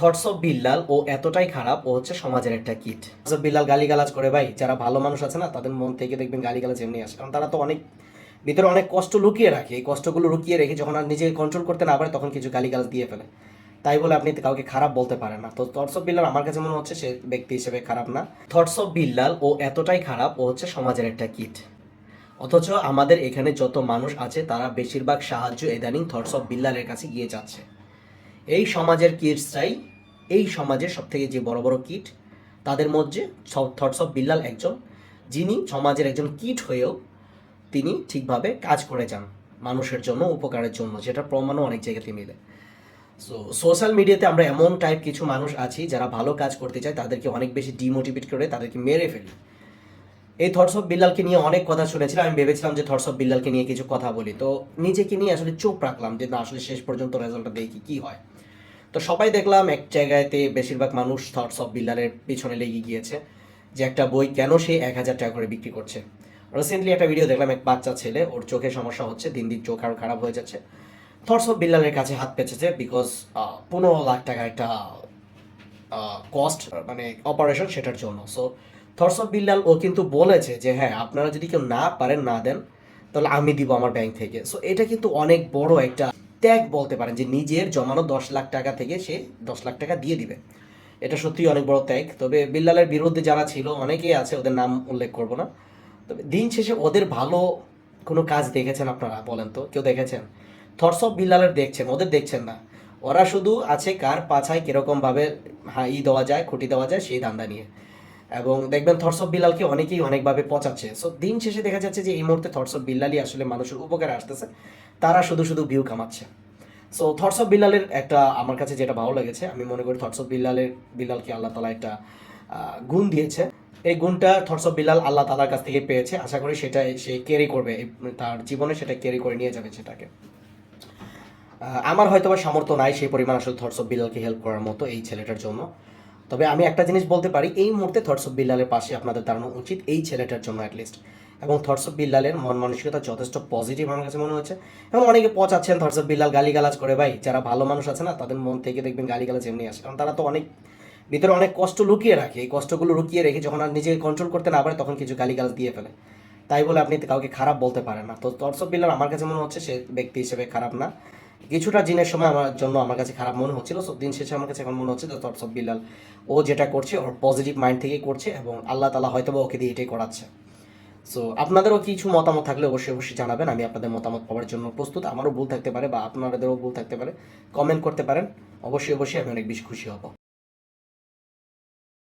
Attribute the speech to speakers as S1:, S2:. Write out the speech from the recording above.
S1: Thoughts of Billal ও এতটাই খারাপ, ও হচ্ছে সমাজের একটা কিট। অফ বিল্লাল গালিগালাজ করে, ভাই, যারা ভালো মানুষ আছে না, তাদের মন থেকে দেখবেন গালিগালাজ এমনি আসে। কারণ তারা তো অনেক ভিতরে অনেক কষ্ট লুকিয়ে রাখে। এই কষ্টগুলো লুকিয়ে রেখে যখন আর নিজে কন্ট্রোল করতে না পারে, তখন কিছু গালিগালাজ দিয়ে ফেলে। তাই বলে আপনি কাউকে খারাপ বলতে পারেন না। তো থটস অফ বিল্লাল আমার কাছে মনে হচ্ছে সে ব্যক্তি হিসেবে খারাপ না। থটস অফ বিল্লাল ও এতটাই খারাপ, ও হচ্ছে সমাজের একটা কিট। অথচ আমাদের এখানে যত মানুষ আছে, তারা বেশিরভাগ সাহায্য ইদানিং থটস অফ বিল্লালের কাছে গিয়ে যাচ্ছে। এই সমাজের কিটসটাই এই সমাজের সব থেকে যে বড় বড় কিট তাদের মধ্যে থটস অফ বিল্লাল একজন, যিনি সমাজের একজন কিট হয়েও তিনি ঠিকভাবে কাজ করে যান মানুষের জন্য, উপকারের জন্য যেটা প্রমাণও অনেক জায়গাতে মিলে। সো সোশ্যাল মিডিয়াতে আমরা এমন টাইপ কিছু মানুষ আছি, যারা ভালো কাজ করতে চায়, তাদেরকে অনেক বেশি ডিমোটিভেট করে তাদেরকে মেরে ফেলি। এই থটস অফ বিল্লালকে নিয়ে অনেক কথা শুনেছিলাম, আমি ভেবেছিলাম যে থটস অফ বিল্লালকে নিয়ে কিছু কথা বলি। তো নিজেকে নিয়ে আসলে চোখ রাখলাম যে না, আসলে শেষ পর্যন্ত রেজাল্টটা দেখি, কি হয়? তো সবাই দেখলাম এক জায়গাতে বেশিরভাগ মানুষ থটস অফ বিল্লালের পিছনে লেগে গিয়েছে যে একটা বই কেন সে এক হাজার টাকা করে বিক্রি করছে। রিসেন্টলি একটা ভিডিও দেখলাম এক বাচ্চা ছেলে, ওর চোখে সমস্যা হচ্ছে, দিন দিন চোখ আরও খারাপ হয়ে যাচ্ছে। থটস অফ বিল্লালের কাছে হাত পেঁচেছে বিকজ পনেরো লাখ টাকা একটা কস্ট মানে অপারেশন সেটার জন্য। সো থটস অফ বিল্লাল ও কিন্তু বলেছে যে হ্যাঁ আপনারা যদি কেউ না পারেন, না দেন, তাহলে আমি দিব আমার ব্যাংক থেকে। সো এটা কিন্তু অনেক বড় একটা ত্যাগ বলতে পারেন যে নিজের জমানো দশ লাখ টাকা থেকে সে দশ লাখ টাকা দিয়ে দিবে। এটা সত্যি অনেক বড় ত্যাগ। তবে বিল্লালের বিরুদ্ধে যারা ছিল, অনেকেই আছে, ওদের নাম উল্লেখ করব না। তবে দিন শেষে ওদের ভালো কোনো কাজ দেখেছেন আপনারা, বলেন তো? কেউ দেখেছেন? থটস অফ বিল্লালের দেখছেন, ওদের দেখছেন না। ওরা শুধু আছে কার পাছায় কীরকমভাবে হ্যাঁ ই দেওয়া যায়, খুঁটি দেওয়া যায়, সেই ধান্দা নিয়ে। এবং দেখবেন থটস অফ বিল্লালকে অনেকেই অনেকভাবে পচাচ্ছে। সো দিন শেষে দেখা যাচ্ছে যে এই মুহূর্তে থটস অফ বিল্লালই আসলে মানুষের উপকারে আসতেছে। তারা শুধু শুধু ভিউ কামাচ্ছে। সো থটস অফ বিল্লালের একটা আমার কাছে যেটা ভালো লেগেছে, আমি মনে করি থটস অফ বিল্লালের বিল্লালকে আল্লাহ তালা একটা গুণ দিয়েছে। এই গুণটা থটস অফ বিল্লাল আল্লাহ তালার কাছ থেকে পেয়েছে। আশা করি সেটা সে ক্যারি করবে তার জীবনে সেটা ক্যারি করে নিয়ে যাবে সেটাকে। আমার হয়তো বা সামর্থ্য নাই সেই পরিমাণ আসলে থটস অফ বিল্লালকে হেল্প করার মতো এই ছেলেটার জন্য। তবে আমি একটা জিনিস বলতে পারি, এই মুহূর্তে থটস অফ বিল্লালের পাশে আপনাদের দাঁড়ানো উচিত এই ছেলেটার জন্য অ্যাটলিস্ট এবং থটস অফ বিল্লালের মন মানসিকতা যথেষ্ট পজিটিভ আমার কাছে মনে হচ্ছে এবং অনেকে পচাচ্ছেন থটস অফ বিল্লাল গালিগালাজ করে, ভাই, যারা ভালো মানুষ আছে না, তাদের মন থেকে দেখবেন গালিগালাজ এমনি আসে। কারণ তারা তো অনেক ভিতরে অনেক কষ্ট লুকিয়ে রাখে। এই কষ্টগুলো লুকিয়ে রেখে যখন আর নিজেকে কন্ট্রোল করতে না পারে, তখন কিছু গালিগালাজ দিয়ে ফেলে। তাই বলে আপনি কাউকে খারাপ বলতে পারেন না। তো অফ বিল্লাল আমার কাছে মনে হচ্ছে সে ব্যক্তি হিসেবে খারাপ না। কিছুটা জিনের সময় আমার জন্য আমার কাছে খারাপ মনে হচ্ছিল সব দিন শেষে আমার কাছে এখন মনে হচ্ছে অফ বিল্লাল, ও যেটা করছে, ওর পজিটিভ মাইন্ড থেকেই করছে এবং আল্লাহ তালা হয়তো বা ওকে দিয়ে এটাই করাচ্ছে। সো আপনাদেরও কিছু মতামত থাকলে অবশ্যই অবশ্যই জানাবেন, আমি আপনাদের মতামত পাওয়ার জন্য প্রস্তুত। আমারও ভুল থাকতে পারে বা আপনাদেরও ভুল থাকতে পারে কমেন্ট করতে পারেন। অবশ্যই অবশ্যই আমি অনেক বেশি খুশি হব।